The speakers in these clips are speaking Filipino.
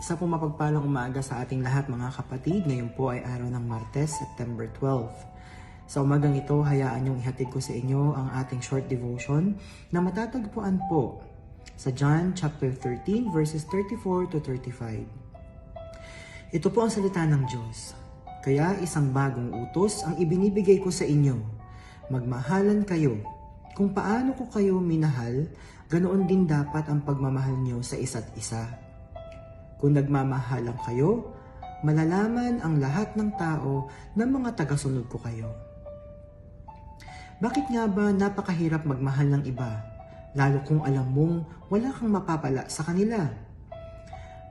Isa po mapagpalang umaga sa ating lahat mga kapatid. Ngayon po ay araw ng Martes, September 12. Sa umagang ito, hayaan niyong ihatid ko sa inyo ang ating short devotion na matatagpuan po sa John chapter 13 verses 34 to 35. Ito po ang salita ng Diyos. Kaya isang bagong utos ang ibinibigay ko sa inyo. Magmahalan kayo. Kung paano ko kayo minahal, ganoon din dapat ang pagmamahal niyo sa isa't isa. Kung nagmamahalan kayo, malalaman ang lahat ng tao na mga tagasunod ko kayo. Bakit nga ba napakahirap magmahal ng iba, lalo kung alam mong wala kang mapapala sa kanila?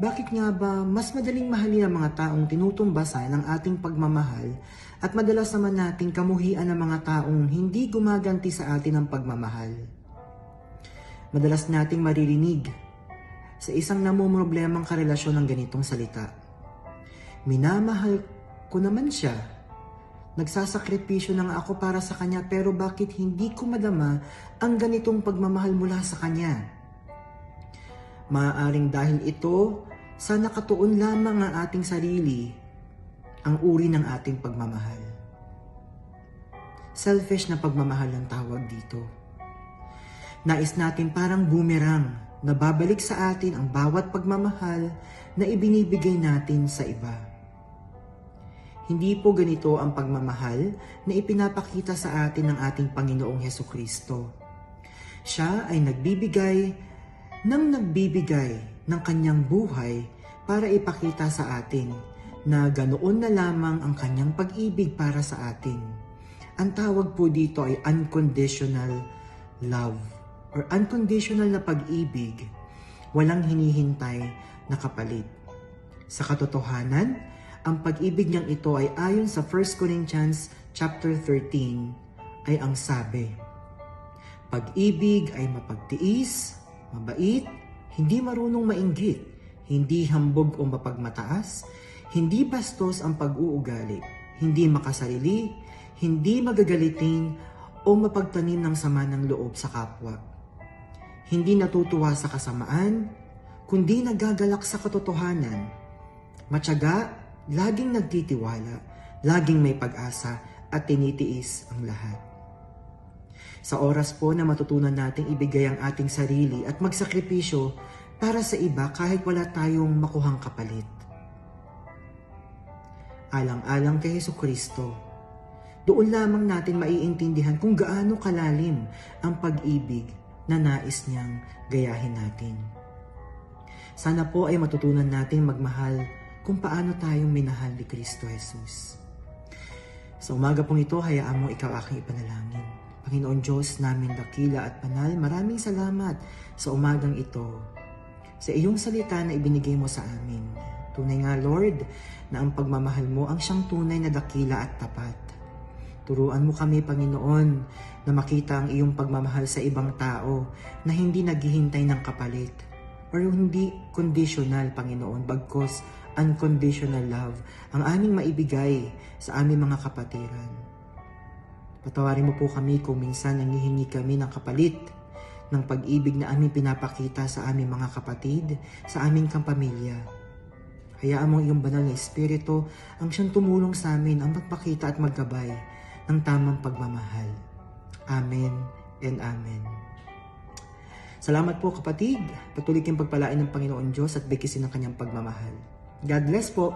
Bakit nga ba mas madaling mahalin ang mga taong tinutumbasan ng ating pagmamahal at madalas naman nating kamuhian ng mga taong hindi gumaganti sa atin ng pagmamahal? Madalas nating maririnig sa isang namumroblemang karelasyon ng ganitong salita. Minamahal ko naman siya. Nagsasakripisyo na ako para sa kanya pero bakit hindi ko madama ang ganitong pagmamahal mula sa kanya? Maaaring dahil ito sa nakatuon lamang ang ating sarili ang uri ng ating pagmamahal. Selfish na pagmamahal ang tawag dito. Nais natin parang boomerang na babalik sa atin ang bawat pagmamahal na ibinibigay natin sa iba. Hindi po ganito ang pagmamahal na ipinapakita sa atin ng ating Panginoong Heso Kristo. Siya ay nagbibigay ng nagbibigay ng kanyang buhay para ipakita sa atin na ganoon na lamang ang kanyang pag-ibig para sa atin. Ang tawag po dito ay unconditional love or unconditional na pag-ibig, walang hinihintay na kapalit. Sa katotohanan, ang pag-ibig niyang ito ay ayon sa 1 Corinthians chapter 13 ay ang sabi, Pag-ibig ay mapagtiis, mabait, hindi marunong mainggit, hindi hambog o mapagmataas, hindi bastos ang pag-uugali, hindi makasarili, hindi magagalitin o mapagtanim ng sama ng loob sa kapwa hindi natutuwa sa kasamaan, kundi nagagalak sa katotohanan. Matyaga, laging nagtitiwala, laging may pag-asa at tinitiis ang lahat. Sa oras po na matutunan nating ibigay ang ating sarili at magsakripisyo para sa iba kahit wala tayong makuhang kapalit. Alang-alang kay Heso Kristo, doon lamang natin maiintindihan kung gaano kalalim ang pag-ibig na nais niyang gayahin natin. Sana po ay matutunan nating magmahal kung paano tayong minahal ni Kristo Jesus. Sa umaga pong ito, hayaan mo ikaw aking ipanalangin. Panginoon Diyos namin dakila at banal, maraming salamat sa umagang ito. Sa iyong salita na ibinigay mo sa amin. Tunay nga Lord, na ang pagmamahal mo ang siyang tunay na dakila at tapat. Turuan mo kami, Panginoon, na makita ang iyong pagmamahal sa ibang tao na hindi naghihintay ng kapalit or hindi conditional, Panginoon, bagkos unconditional love ang aming maibigay sa aming mga kapatiran. Patawarin mo po kami kung minsan nangihingi kami ng kapalit ng pag-ibig na aming pinapakita sa aming mga kapatid, sa aming kampamilya. Hayaan mo iyong banal na Espiritu ang siyang tumulong sa amin ang magpakita at maggabay ng tamang pagmamahal. Amen and Amen. Salamat po kapatid. Patuloy kayong pagpalain ng Panginoon Diyos at bikisin ng kanyang pagmamahal. God bless po.